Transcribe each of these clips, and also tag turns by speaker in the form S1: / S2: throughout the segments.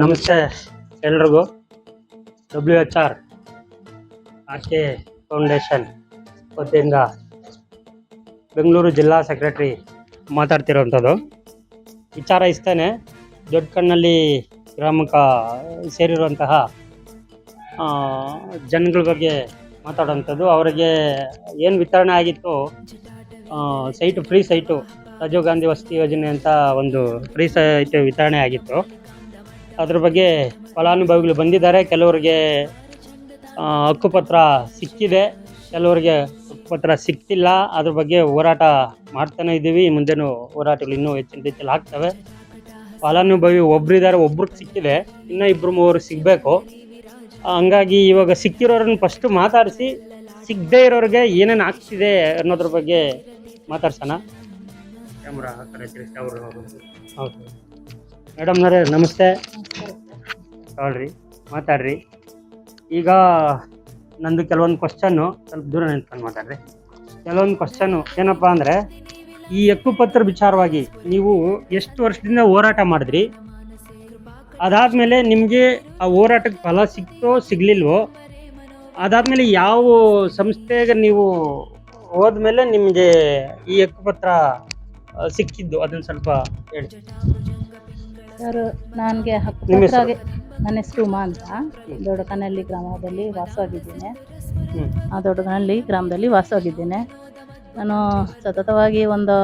S1: ನಮಸ್ತೆ ಎಲ್ರಿಗೂ. W H R R K foundation ವತಿಯಿಂದ ಬೆಂಗಳೂರು ಜಿಲ್ಲಾ ಸೆಕ್ರೆಟ್ರಿ ಮಾತಾಡ್ತಿರೋವಂಥದ್ದು ವಿಚಾರ ಇಷ್ಟೇ ದೊಡ್ಡ ಕಣ್ಣಲ್ಲಿ ಗ್ರಾಮಕ್ಕೆ ಸೇರಿರುವಂತಹ ಜನಗಳ ಬಗ್ಗೆ ಮಾತಾಡೋವಂಥದ್ದು ಅವರಿಗೆ ಏನು ವಿತರಣೆ ಆಗಿತ್ತು? Site free site Rajiv Gandhi ವಸತಿ ಯೋಜನೆ ಅಂತ ಒಂದು ಫ್ರೀ ಸೈಟ್ ವಿತರಣೆ ಆಗಿತ್ತು. ಅದ್ರ ಬಗ್ಗೆ ಫಲಾನುಭವಿಗಳು ಬಂದಿದ್ದಾರೆ. ಕೆಲವರಿಗೆ ಹಕ್ಕುಪತ್ರ ಸಿಕ್ಕಿದೆ. ಕೆಲವರಿಗೆ ಹಕ್ಕುಪತ್ರ ಸಿಕ್ತಿಲ್ಲ. ಅದ್ರ ಬಗ್ಗೆ ಹೋರಾಟ ಮಾಡ್ತಾನೆ ಇದ್ದೀವಿ. ಮುಂದೆನೂ ಹೋರಾಟಗಳು ಇನ್ನೂ ಹೆಚ್ಚಿನ ರೀತಿಯಲ್ಲಿ ಆಗ್ತವೆ. ಫಲಾನುಭವಿ ಒಬ್ಬರಿದ್ದಾರೆ ಒಬ್ರಿಗೆ ಸಿಕ್ಕಿದೆ. ಇನ್ನೂ ಇಬ್ಬರು ಮೂವರು ಸಿಗಬೇಕು. ಹಂಗಾಗಿ ಇವಾಗ ಸಿಕ್ಕಿರೋರನ್ನ ಫಸ್ಟು ಮಾತಾಡಿಸಿ, ಸಿಗದೇ ಇರೋರಿಗೆ ಏನೇನು ಆಗ್ತಿದೆ ಅನ್ನೋದ್ರ ಬಗ್ಗೆ ಮಾತಾಡ್ಸೋಣ? ಕ್ಯಾಮ್ರಾ ಹೌದು. ಮೇಡಮ್ನವರೇ ನಮಸ್ತೆ. ಹೇಳ್ರಿ ಮಾತಾಡ್ರಿ. ಈಗ ನಂದು ಕೆಲವೊಂದು ಕ್ವಶನ್ನು ಸ್ವಲ್ಪ ದೂರ ನಿಂತ್ಕೊಂಡು ಮಾತಾಡ್ರಿ. ಕೆಲವೊಂದು ಕ್ವಶನ್ನು ಏನಪ್ಪ ಅಂದರೆ ಈ ಹಕ್ಕುಪತ್ರ ವಿಚಾರವಾಗಿ ನೀವು ಎಷ್ಟು ವರ್ಷದಿಂದ ಹೋರಾಟ ಮಾಡಿದ್ರಿ? ಅದಾದಮೇಲೆ ನಿಮಗೆ ಆ ಹೋರಾಟಕ್ಕೆ ಫಲ ಸಿಕ್ತೋ ಸಿಗ್ಲಿಲ್ವೋ? ಅದಾದಮೇಲೆ ಯಾವ ಸಂಸ್ಥೆಗೆ ನೀವು ಹೋದ್ಮೇಲೆ ನಿಮಗೆ ಈ ಹಕ್ಕುಪತ್ರ ಸಿಕ್ಕಿದ್ದು ಅದನ್ನ ಸ್ವಲ್ಪ ಹೇಳಿ.
S2: ಸರ್ ನನಗೆ
S1: ನಿಮ್ಮ ಹೆಸರು?
S2: ನನ್ನ ಹೆಸರು ಉಮಾ ಅಂತ. ದೊಡ್ಡಕನಹಳ್ಳಿ ಗ್ರಾಮದಲ್ಲಿ ವಾಸವಾಗಿದ್ದೇನೆ. ಆ ದೊಡ್ಡಕನಹಳ್ಳಿ ಗ್ರಾಮದಲ್ಲಿ ವಾಸವಾಗಿದ್ದೇನೆ. ನಾನು ಸತತವಾಗಿ ಒಂದು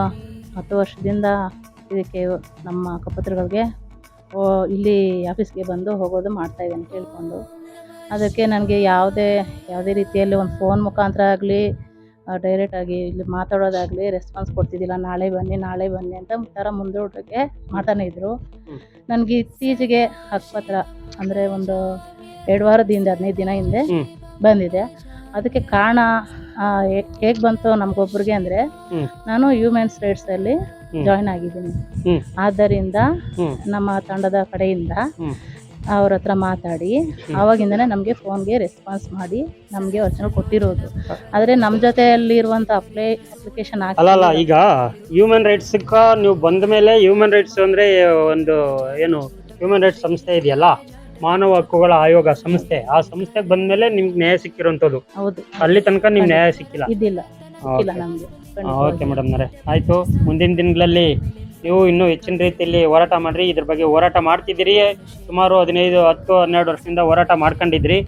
S2: ಹತ್ತು ವರ್ಷದಿಂದ ಇದಕ್ಕೆ ನಮ್ಮ ಹಕ್ಕುಪತ್ರಗಳಿಗೆ ಓ ಇಲ್ಲಿ ಆಫೀಸ್ಗೆ ಬಂದು ಹೋಗೋದು ಮಾಡ್ತಾ ಇದ್ದೇನೆ ಕೇಳಿಕೊಂಡು. ಅದಕ್ಕೆ ನನಗೆ ಯಾವುದೇ ಯಾವುದೇ ರೀತಿಯಲ್ಲಿ ಒಂದು ಫೋನ್ ಮುಖಾಂತರ ಆಗಲಿ ಡೈರೆಕ್ಟಾಗಿ ಇಲ್ಲಿ ಮಾತಾಡೋದಾಗಲಿ ರೆಸ್ಪಾನ್ಸ್ ಕೊಡ್ತಿದ್ದಿಲ್ಲ ನಾಳೆ ಬನ್ನಿ ನಾಳೆ ಬನ್ನಿ ಅಂತ ಒಂಥರ ಮುಂದೂಡೋಕ್ಕೆ ಮಾಡ್ತಾನೆ ಇದ್ದರು. ನನಗೆ ಇತ್ತೀಚೆಗೆ ಆಸ್ಪತ್ರೆ ಅಂದರೆ ಒಂದು ಎರಡು ವಾರದ ಹಿಂದೆ ಹದಿನೈದು ದಿನ ಹಿಂದೆ ಬಂದಿದೆ. ಅದಕ್ಕೆ ಕಾರಣ ಹೇಗೆ ಬಂತು ನಮಗೊಬ್ರಿಗೆ ಅಂದರೆ ನಾನು ಹ್ಯೂಮನ್ಸ್ ರೈಟ್ಸ್
S1: ಅಲ್ಲಿ
S2: ಜಾಯ್ನ್ ಆಗಿದ್ದೀನಿ. ಆದ್ದರಿಂದ ನಮ್ಮ ತಂಡದ ಕಡೆಯಿಂದ. ಅವ್ರ ಹತ್ರ ಮಾತಾಡಿ ಆವಾಗಿಂದನೇ ನಮಗೆ ಫೋನ್ಗೆ ರೆಸ್ಪಾನ್ಸ್ ಮಾಡಿ ನಮಗೆ ವಚನ ಕೊಟ್ಟಿರೋದು. ಆದರೆ ನಮ್ಮ ಜೊತೆಯಲ್ಲಿರುವಂಥ ಅಪ್ಲೈ ಅಪ್ಲಿಕೇಶನ್
S1: ಅಲ್ಲ ಅಲ್ಲ ಈಗ ಹ್ಯೂಮನ್ ರೈಟ್ಸ್ ನೀವು ಬಂದ ಮೇಲೆ ಹ್ಯೂಮನ್ ರೈಟ್ಸ್ ಅಂದ್ರೆ ಒಂದು ಏನು ಹ್ಯೂಮನ್ ರೈಟ್ಸ್ ಸಂಸ್ಥೆ ಇದೆಯಲ್ಲ? ಮಾನವ ಹಕ್ಕುಗಳ ಆಯೋಗ ಸಂಸ್ಥೆ. ಆ ಸಂಸ್ಥೆಗೆ ಬಂದ ಮೇಲೆ ನಿಮ್ಗೆ ನ್ಯಾಯ ಸಿಕ್ಕಿರೋಂಥದ್ದು.
S2: ಹೌದು.
S1: ಅಲ್ಲಿ ತನಕ ನಿಮ್ಗೆ ನ್ಯಾಯ ಸಿಕ್ಕಿಲ್ಲ.
S2: ಇದಿಲ್ಲ. ಸಿಕ್ಕಿಲ್ಲ ನಮಗೆ.
S1: ಓಕೆ ಮೇಡಮ್ ಆಯ್ತು. ಮುಂದಿನ ದಿನಗಳಲ್ಲಿ ನೀವು ಇನ್ನೂ ಹೆಚ್ಚಿನ ರೀತಿಯಲ್ಲಿ ಹೋರಾಟ ಮಾಡ್ರಿ ಇದ್ರ ಬಗ್ಗೆ ಹೋರಾಟ ಮಾಡ್ತಿದ್ದೀರಿ. ಸುಮಾರು ಹದಿನೈದು ಹತ್ತು ಹನ್ನೆರಡು ವರ್ಷದಿಂದ ಹೋರಾಟ ಮಾಡ್ಕೊಂಡಿದ್ರಿ.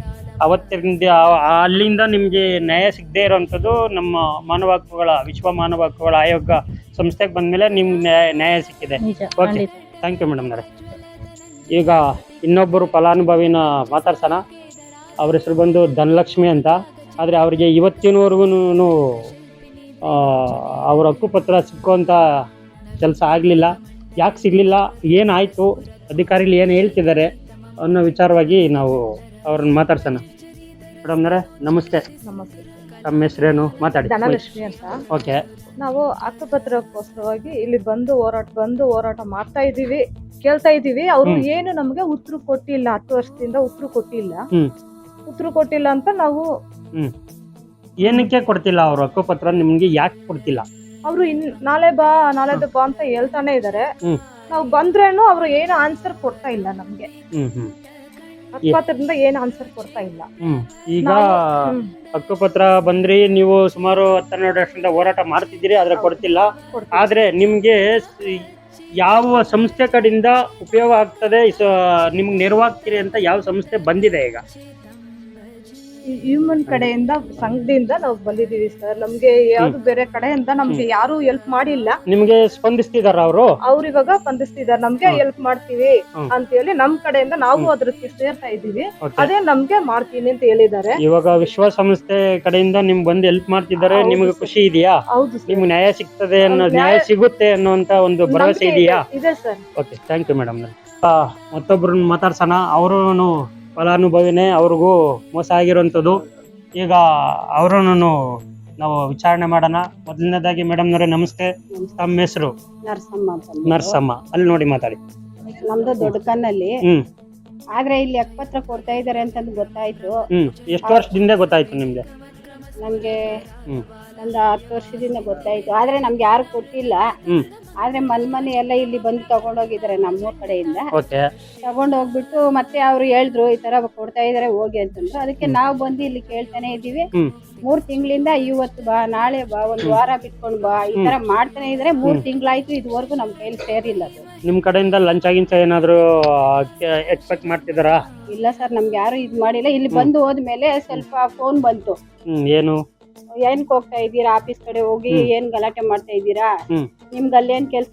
S1: ಆ- ಅಲ್ಲಿಂದ ನಿಮಗೆ ನ್ಯಾಯ ಸಿಗದೇ ಇರೋವಂಥದ್ದು ನಮ್ಮ ಮಾನವ ಹಕ್ಕುಗಳ ವಿಶ್ವ ಮಾನವ ಹಕ್ಕುಗಳ ಆಯೋಗ ಸಂಸ್ಥೆಗೆ ಬಂದಮೇಲೆ ನಿಮ್ಗೆ ನ್ಯಾಯ ನ್ಯಾಯ ಸಿಕ್ಕಿದೆ. ಓಕೆ ಥ್ಯಾಂಕ್ ಯು ಮೇಡಮ್ನವ್ರೆ ಈಗ ಇನ್ನೊಬ್ಬರು ಫಲಾನುಭವಿನ ಮಾತಾಡ್ಸೋಣ. ಅವ್ರ ಹೆಸರು ಬಂದು ಧನಲಕ್ಷ್ಮಿ ಅಂತ. ಆದರೆ ಅವರಿಗೆ ಇವತ್ತಿನವರೆಗೂ ಅವ್ರ ಹಕ್ಕುಪತ್ರ ಸಿಕ್ಕುವಂಥ ಕೆಲಸ ಆಗಲಿಲ್ಲ. ಯಾಕೆ ಸಿಗಲಿಲ್ಲ? ಏನಾಯಿತು? ಅಧಿಕಾರಿಗಳು ಏನು ಹೇಳ್ತಿದ್ದಾರೆ ಅನ್ನೋ ವಿಚಾರವಾಗಿ ನಾವು ಅವ್ರನ್ನ ಮಾತಾಡ್ಸೋಣ. ಮೇಡಮ್ನವ್ರೆ ನಮಸ್ತೆ.
S2: ನಮಸ್ತೆ.
S1: ತಮ್ಮ ಹೆಸರೇನು? ಮಾತಾಡಿ.
S3: ಧನಲಕ್ಷ್ಮಿ ಅಂತ.
S1: ಓಕೆ.
S3: ನಾವು ಹಕ್ಕುಪತ್ರಕ್ಕೋಸ್ಕರವಾಗಿ ಇಲ್ಲಿ ಬಂದು ಹೋರಾಟ ಬಂದು ಹೋರಾಟ ಮಾಡ್ತಾ ಇದ್ದೀವಿ. ಕೇಳ್ತಾ ಇದ್ದೀವಿ. ಅವರು. ಏನು ನಮಗೆ ಉತ್ತರ ಕೊಟ್ಟಿಲ್ಲ. ಹತ್ತು ವರ್ಷದಿಂದ ಉತ್ತರ ಕೊಟ್ಟಿಲ್ಲ.
S1: ಹ್ಮ್.
S3: ಉತ್ತರ ಕೊಟ್ಟಿಲ್ಲ ಅಂತ ನಾವು
S1: ಏನಕ್ಕೆ ಕೊಡ್ತಿಲ್ಲ? ಅವ್ರ ಹಕ್ಕುಪತ್ರ ನಿಮಗೆ ಯಾಕೆ ಕೊಡ್ತಿಲ್ಲ?
S3: ಅವ್ರು ಇನ್ ನಾಳೆ ಬಾ ನಾಳೆ ಬಾ ಅಂತ ಹೇಳ್ತಾನೆ ಇದಾರೆ. ನಾವು ಬಂದ್ರೇನು ಅವ್ರು ಏನು ಆನ್ಸರ್ ಕೊಡ್ತಾ ಇಲ್ಲ ನಮ್ಗೆ. ಅಕ್ಕಪತ್ರದಿಂದ ಏನು ಆನ್ಸರ್ ಕೊಡ್ತಾ ಇಲ್ಲ.
S1: ಈಗ
S3: ಅಕ್ಕಪತ್ರ
S1: ಹಕ್ಕುಪತ್ರ ಬಂದ್ರಿ ನೀವು ಸುಮಾರು ಹತ್ತೆರಡು ವರ್ಷದಿಂದ ಹೋರಾಟ ಮಾಡ್ತಿದ್ದೀರಿ ಆದ್ರೆ ಕೊಡ್ತಿಲ್ಲ.
S3: ಕೊಡ್ತಾ
S1: ಆದ್ರೆ ನಿಮ್ಗೆ ಯಾವ ಸಂಸ್ಥೆ ಕಡೆಯಿಂದ ಉಪಯೋಗ ಆಗ್ತದೆ ನಿಮ್ಗೆ ನೆರವಾಗ್ತೀರಿ ಅಂತ ಯಾವ ಸಂಸ್ಥೆ ಬಂದಿದೆ ಈಗ?
S3: ಹ್ಯೂಮನ್ ಕಡೆಯಿಂದ ಸಂಘದಿಂದ ನಾವು ಬಂದಿದ್ದೀವಿ ಸರ್ ನಮ್ಗೆ ಯಾವ್ದು ಬೇರೆ ಕಡೆಯಿಂದ ನಮ್ಗೆ ಯಾರು ಹೆಲ್ಪ್ ಮಾಡಿಲ್ಲ.
S1: ನಿಮ್ಗೆ ಸ್ಪಂದಿಸ್ತಿದಾರ ಅವರು?
S3: ಅವ್ರು ಇವಾಗ ಸ್ಪಂದಿಸ್ತಿದಾರ. ನಮ್ಗೆ. ಹೆಲ್ಪ್ ಮಾಡ್ತೀವಿ ಅಂತ ಹೇಳಿ ನಮ್ ಕಡೆಯಿಂದ ನಾವು. ಅದ್ರಕ್ಕೆ ಸೇರ್ತಾ ಇದೀವಿ ಅದೇ ನಮ್ಗೆ ಮಾಡ್ತೀನಿ ಅಂತ ಹೇಳಿದ್ದಾರೆ.
S1: ಇವಾಗ ವಿಶ್ವಸಂಸ್ಥೆ ಕಡೆಯಿಂದ ನಿಮ್ ಬಂದು ಹೆಲ್ಪ್ ಮಾಡ್ತಿದ್ದಾರೆ. ನಿಮ್ಗೆ ಖುಷಿ ಇದೆಯಾ?
S3: ಹೌದು
S1: ನಿಮ್ಗೆ ನ್ಯಾಯ ಸಿಗ್ತದೆ ಅನ್ನೋ ನ್ಯಾಯ ಸಿಗುತ್ತೆ ಅನ್ನೋಂತ ಒಂದು ಭರವಸೆ ಇದೆಯಾ?
S3: ಇದೆ- ಇದೆ sir
S1: okay thank you madam ಮತ್ತೊಬ್ರನ್ನ ಮಾತಾಡ್ಸೋಣ. ಅವರು ಫಲಾನುಭವಿನೇ ಅವ್ರಿಗೂ ಮೋಸ ಆಗಿರುವಂಥದ್ದು. ಈಗ ಅವರನ್ನು ನಾವು ವಿಚಾರಣೆ ಮಾಡೋಣ. ಮೊದಲನೇದಾಗಿ ಮೇಡಮ್ನವರೇ ನಮಸ್ತೆ. ತಮ್ಮ ಹೆಸರು?
S4: ನರಸಮ್ಮ ಅಂತ
S1: ನರ್ಸಮ್ಮ. ಅಲ್ಲಿ ನೋಡಿ ಮಾತಾಡಿ.
S4: ನಮ್ದು ದೊಡ್ಡ ಕನ್ನಲ್ಲಿ
S1: ಹ್ಮ್.
S4: ಆದ್ರೆ ಇಲ್ಲಿ ಅಕ್ಪತ್ರ ಕೊಡ್ತಾ ಇದಾರೆ ಅಂತಂದು ಗೊತ್ತಾಯ್ತು.
S1: ಹ್ಮ್. ಎಷ್ಟು ವರ್ಷದಿಂದ ಗೊತ್ತಾಯ್ತು ನಿಮ್ಗೆ?
S4: ನಮ್ಗೆ ಒಂದು ಹತ್ತು ವರ್ಷದಿಂದ ಗೊತ್ತಾಯ್ತು. ಆದ್ರೆ ನಮ್ಗೆ ಯಾರು ಕೊಟ್ಟಿಲ್ಲ.
S1: ಹ್ಮ್.
S4: ಆದ್ರೆ ಮನ್ ಮನೆ ಎಲ್ಲ ಇಲ್ಲಿ ಬಂದು ತಗೊಂಡೋಗಿದ್ದಾರೆ ನಮ್ಮೂರ್ ಕಡೆಯಿಂದ.
S1: ಓಕೆ.
S4: ತಗೊಂಡ್ ಹೋಗ್ಬಿಟ್ಟು ಮತ್ತೆ ಅವ್ರು ಹೇಳಿದ್ರು ಈ ತರ ಕೊಡ್ತಾ ಇದಾರೆ ಹೋಗಿ ಅಂತಂದ್ರು. ಅದಕ್ಕೆ ನಾವು ಬಂದು ಇಲ್ಲಿ ಕೇಳ್ತಾನೆ ಇದೀವಿ
S1: ಹ್ಮ್.
S4: ಮೂರ್ ತಿಂಗಳಿಂದ ಇವತ್ತು ಬಾ ನಾಳೆ ಬಾ ಒಂದ್ ವಾರ ಬಿಟ್ಕೊಂಡ್ ಬಾ ಈ ತರ ಮಾಡ್ತಾನೆ ಇದ್ರೆ. ಮೂರ್ ತಿಂಗಳಾಯ್ತು ಇದುವರೆಗೂ ನಮ್ ಕೈಲಿ ಸೇರಿಲ್ಲ ಅದು.
S1: ನಿಮ್ಮ ಕಡೆಯಿಂದ ಲಂಚ ಗಿಂಚ ಏನಾದ್ರು ಎಕ್ಸ್ಪೆಕ್ಟ್ ಮಾಡ್ತಿದಾರಾ?
S4: ಇಲ್ಲ ಸರ್ ನಮ್ಗೆ ಯಾರು ಇದ್ ಮಾಡಿಲ್ಲ. ಇಲ್ಲಿ ಬಂದು ಹೋದ್ಮೇಲೆ ಸ್ವಲ್ಪ ಫೋನ್ ಬಂತು.
S1: ಹ್ಮ್ ಏನು?
S4: ಏನಕ್ಕೆ ಹೋಗ್ತಾ ಇದ್ದೀರಾ ಆಫೀಸ್ ಕಡೆ ಹೋಗಿ ಏನ್ ಗಲಾಟೆ ಮಾಡ್ತಾ ಇದ್ದೀರಾ
S1: ನಿಮ್ಗಲ್ಲಿ
S4: ನಿಮ್ಗೆ ಅಲ್ಲೇನ್ ಕೆಲ್ಸ